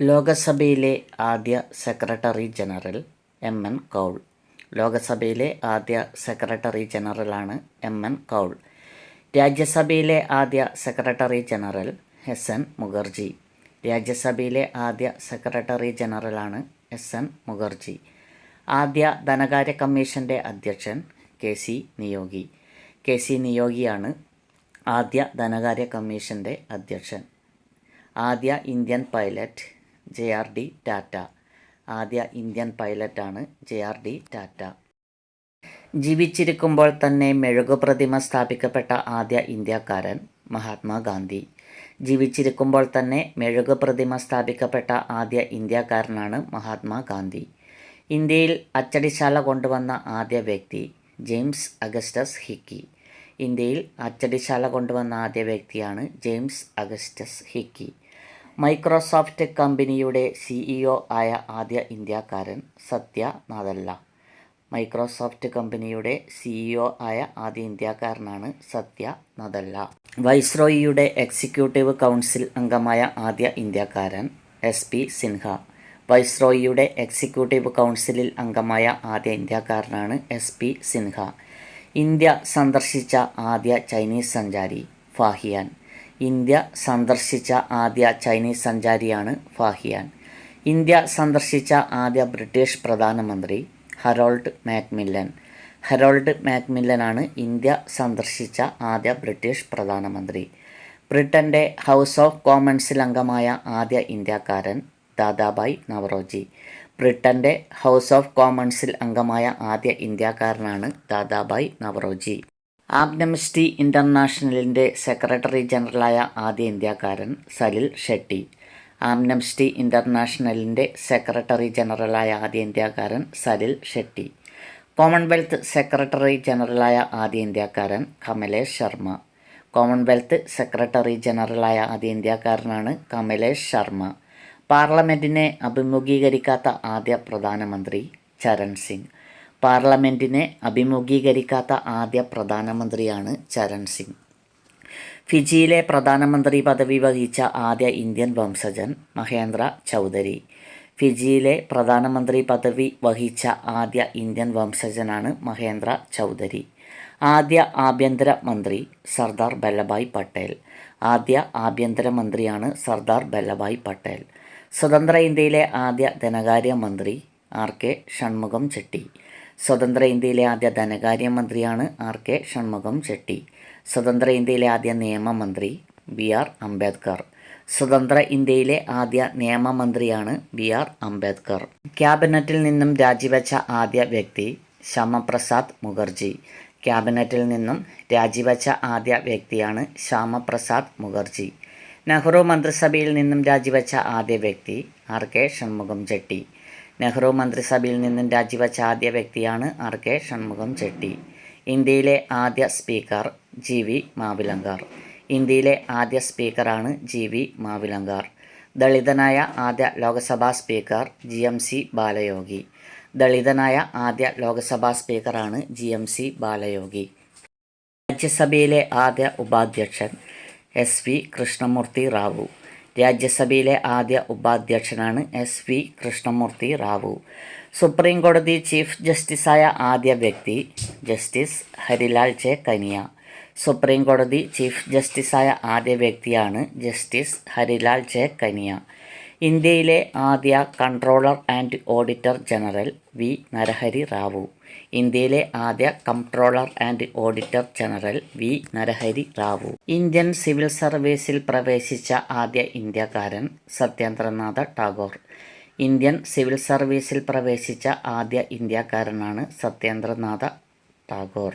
ലോകസഭയിലെ ആദ്യ secretary general M N Kaul. ലോകസഭയിലെ ആദ്യ secretary ജനറലാണ് എം എൻ കൗൾ. രാജ്യസഭയിലെ ആദ്യ secretary general S N Mukherjee. രാജ്യസഭയിലെ ആദ്യ സെക്രട്ടറി ജനറലാണ് എസ് എൻ മുഖർജി. ആദ്യ ധനകാര്യ കമ്മീഷന്റെ അധ്യക്ഷൻ K C Niyogi. K C നിയോഗിയാണ് ആദ്യ ധനകാര്യ കമ്മീഷന്റെ അധ്യക്ഷൻ. ആദ്യ Indian pilot J R D Tata. ആദ്യ ഇന്ത്യൻ പൈലറ്റാണ് ജെ ആർ ഡി ടാറ്റ. ജീവിച്ചിരിക്കുമ്പോൾ തന്നെ മെഴുകുപ്രതിമ സ്ഥാപിക്കപ്പെട്ട ആദ്യ ഇന്ത്യക്കാരൻ മഹാത്മാഗാന്ധി. ജീവിച്ചിരിക്കുമ്പോൾ തന്നെ മെഴുകുപ്രതിമ സ്ഥാപിക്കപ്പെട്ട ആദ്യ ഇന്ത്യക്കാരനാണ് മഹാത്മാഗാന്ധി. ഇന്ത്യയിൽ അച്ചടിശാല കൊണ്ടുവന്ന ആദ്യ വ്യക്തി ജെയിംസ് അഗസ്റ്റസ് ഹിക്കി. ഇന്ത്യയിൽ അച്ചടിശാല കൊണ്ടുവന്ന ആദ്യ വ്യക്തിയാണ് ജെയിംസ് അഗസ്റ്റസ് ഹിക്കി. മൈക്രോസോഫ്റ്റ് കമ്പനിയുടെ സിഇഒ ആയ ആദ്യ ഇന്ത്യക്കാരൻ സത്യ നാദല്ല. മൈക്രോസോഫ്റ്റ് കമ്പനിയുടെ സിഇഒ ആയ ആദ്യ ഇന്ത്യക്കാരനാണ് സത്യ നാദല്ല. വൈസ്രോയിയുടെ എക്സിക്യൂട്ടീവ് കൗൺസിൽ അംഗമായ ആദ്യ ഇന്ത്യക്കാരൻ എസ് പി സിൻഹ. വൈസ്രോയിയുടെ എക്സിക്യൂട്ടീവ് കൗൺസിലിൽ അംഗമായ ആദ്യ ഇന്ത്യക്കാരനാണ് എസ് പി സിൻഹ. ഇന്ത്യ സന്ദർശിച്ച ആദ്യ ചൈനീസ് സഞ്ചാരി ഫാഹിയാൻ. ഇന്ത്യ സന്ദർശിച്ച ആദ്യ ചൈനീസ് സഞ്ചാരിയാണ് ഫാഹിയാൻ. ഇന്ത്യ സന്ദർശിച്ച ആദ്യ ബ്രിട്ടീഷ് പ്രധാനമന്ത്രി ഹറോൾഡ് മാക്മില്ലൻ. ഹറോൾഡ് മാക്മില്ലനാണ് ഇന്ത്യ സന്ദർശിച്ച ആദ്യ ബ്രിട്ടീഷ് പ്രധാനമന്ത്രി. ബ്രിട്ടന്റെ ഹൗസ് ഓഫ് കോമൺസിൽ അംഗമായ ആദ്യ ഇന്ത്യക്കാരൻ ദാദാബായ് നവറോജി. ബ്രിട്ടന്റെ ഹൗസ് ഓഫ് കോമൺസിൽ അംഗമായ ആദ്യ ഇന്ത്യക്കാരനാണ് ദാദാബായ് നവറോജി. ആംനമിസ്റ്റി ഇന്റർനാഷണലിന്റെ സെക്രട്ടറി ജനറലായ ആദ്യ ഇന്ത്യക്കാരൻ സലിൽ ഷെട്ടി ആംനമിസ്റ്റി ഇന്റർനാഷണലിന്റെ സെക്രട്ടറി ജനറലായ ആദ്യ ഇന്ത്യക്കാരൻ സലിൽ ഷെട്ടി കോമൺവെൽത്ത് സെക്രട്ടറി ജനറലായ ആദ്യ ഇന്ത്യക്കാരൻ കമലേഷ് ശർമ്മ കോമൺവെൽത്ത് സെക്രട്ടറി ജനറലായ ആദ്യ ഇന്ത്യക്കാരനാണ് കമലേഷ് ശർമ്മ പാർലമെന്റിനെ അഭിമുഖീകരിക്കാത്ത ആദ്യ പ്രധാനമന്ത്രി ചരൺ സിംഗ് പാർലമെന്റിനെ അഭിമുഖീകരിക്കാത്ത ആദ്യ പ്രധാനമന്ത്രിയാണ് ചരൺ സിംഗ്. ഫിജിയിലെ പ്രധാനമന്ത്രി പദവി വഹിച്ച ആദ്യ ഇന്ത്യൻ വംശജൻ മഹേന്ദ്ര ചൗധരി. ഫിജിയിലെ പ്രധാനമന്ത്രി പദവി വഹിച്ച ആദ്യ ഇന്ത്യൻ വംശജനാണ് മഹേന്ദ്ര ചൗധരി. ആദ്യ ആഭ്യന്തര മന്ത്രി സർദാർ വല്ലഭായ് പട്ടേൽ. ആദ്യ ആഭ്യന്തര മന്ത്രിയാണ് സർദാർ വല്ലഭായ് പട്ടേൽ. സ്വതന്ത്ര ഇന്ത്യയിലെ ആദ്യ ധനകാര്യ മന്ത്രി ആർ കെ ഷൺമുഖം ചെട്ടി. സ്വതന്ത്ര ഇന്ത്യയിലെ ആദ്യ ധനകാര്യമന്ത്രിയാണ് ആർ കെ ഷൺമുഖം ചെട്ടി സ്വതന്ത്ര ഇന്ത്യയിലെ ആദ്യ നിയമമന്ത്രി ബി ആർ അംബേദ്കർ. സ്വതന്ത്ര ഇന്ത്യയിലെ ആദ്യ നിയമമന്ത്രിയാണ് ബി ആർ അംബേദ്കർ. ക്യാബിനറ്റിൽ നിന്നും രാജിവെച്ച ആദ്യ വ്യക്തി ശ്യാമപ്രസാദ് മുഖർജി. ക്യാബിനറ്റിൽ നിന്നും രാജിവെച്ച ആദ്യ വ്യക്തിയാണ് ശ്യാമപ്രസാദ് മുഖർജി. നെഹ്റു മന്ത്രിസഭയിൽ നിന്നും രാജിവെച്ച ആദ്യ വ്യക്തി ആർ കെ ഷൺമുഖം ചെട്ടി നെഹ്റു മന്ത്രിസഭയിൽ നിന്നും രാജിവെച്ച ആദ്യ വ്യക്തിയാണ് ആർ കെ ഷൺമുഖം ചെട്ടി. ഇന്ത്യയിലെ ആദ്യ സ്പീക്കർ ജി വി മാവിലങ്കാർ. ഇന്ത്യയിലെ ആദ്യ സ്പീക്കറാണ് ജി വി മാവിലങ്കാർ. ദളിതനായ ആദ്യ Lok Sabha speaker G M C Balayogi. ദളിതനായ ആദ്യ ലോക്സഭാ സ്പീക്കറാണ് ജി എം സി ബാലയോഗി. രാജ്യസഭയിലെ ആദ്യ ഉപാധ്യക്ഷൻ എസ് വി കൃഷ്ണമൂർത്തി റാവു. രാജ്യസഭയിലെ ആദ്യ ഉപാധ്യക്ഷനാണ് S V Krishnamurthy Rao. Supreme കോടതി ചീഫ് ജസ്റ്റിസായ ആദ്യ വ്യക്തി justice Harilal J Kania. Supreme കോടതി ചീഫ് ജസ്റ്റിസായ ആദ്യ വ്യക്തിയാണ് ജസ്റ്റിസ് ഹരിലാൽ ജെ കനിയ. ഇന്ത്യയിലെ ആദ്യ controller and auditor general V. Narahari Rao ഇന്ത്യയിലെ ആദ്യ controller and auditor general V. Narahari Rao Indian civil സർവീസിൽ പ്രവേശിച്ച ആദ്യ ഇന്ത്യക്കാരൻ സത്യേന്ദ്രനാഥ ടാഗോർ ഇന്ത്യൻ സിവിൽ സർവീസിൽ പ്രവേശിച്ച ആദ്യ ഇന്ത്യക്കാരനാണ് സത്യേന്ദ്രനാഥ ടാഗോർ.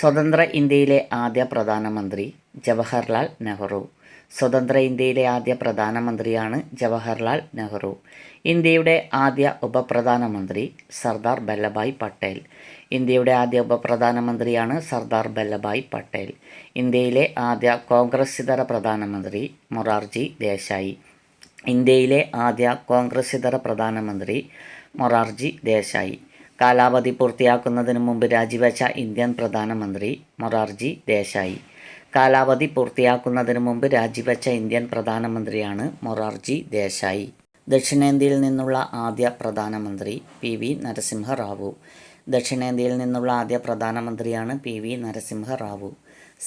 സ്വതന്ത്ര ഇന്ത്യയിലെ ആദ്യ പ്രധാനമന്ത്രി ജവഹർലാൽ നെഹ്റു സ്വതന്ത്ര ഇന്ത്യയിലെ ആദ്യ പ്രധാനമന്ത്രിയാണ് ജവഹർലാൽ നെഹ്റു. ഇന്ത്യയുടെ ആദ്യ ഉപപ്രധാനമന്ത്രി സർദാർ വല്ലഭായ് പട്ടേൽ. ഇന്ത്യയുടെ ആദ്യ ഉപപ്രധാനമന്ത്രിയാണ് സർദാർ വല്ലഭായ് പട്ടേൽ. ഇന്ത്യയിലെ ആദ്യ കോൺഗ്രസ് ഇതര പ്രധാനമന്ത്രി മൊറാർജി ദേശായി. ഇന്ത്യയിലെ ആദ്യ കോൺഗ്രസ് ഇതര പ്രധാനമന്ത്രി മൊറാർജി ദേശായി. കാലാവധി പൂർത്തിയാക്കുന്നതിന് മുമ്പ് രാജിവെച്ച ഇന്ത്യൻ പ്രധാനമന്ത്രി മൊറാർജി ദേശായി. കാലാവധി പൂർത്തിയാക്കുന്നതിന് മുമ്പ് രാജിവെച്ച ഇന്ത്യൻ പ്രധാനമന്ത്രിയാണ് മൊറാർജി ദേശായി. ദക്ഷിണേന്ത്യയിൽ നിന്നുള്ള ആദ്യ പ്രധാനമന്ത്രി പി വി നരസിംഹറാവു ദക്ഷിണേന്ത്യയിൽ നിന്നുള്ള ആദ്യ പ്രധാനമന്ത്രിയാണ് പി വി നരസിംഹറാവു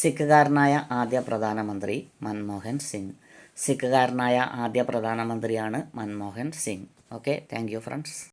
സിഖുകാരനായ ആദ്യ പ്രധാനമന്ത്രി മൻമോഹൻ സിംഗ്. സിഖുകാരനായ ആദ്യ പ്രധാനമന്ത്രിയാണ് Manmohan Singh. Okay thank you friends.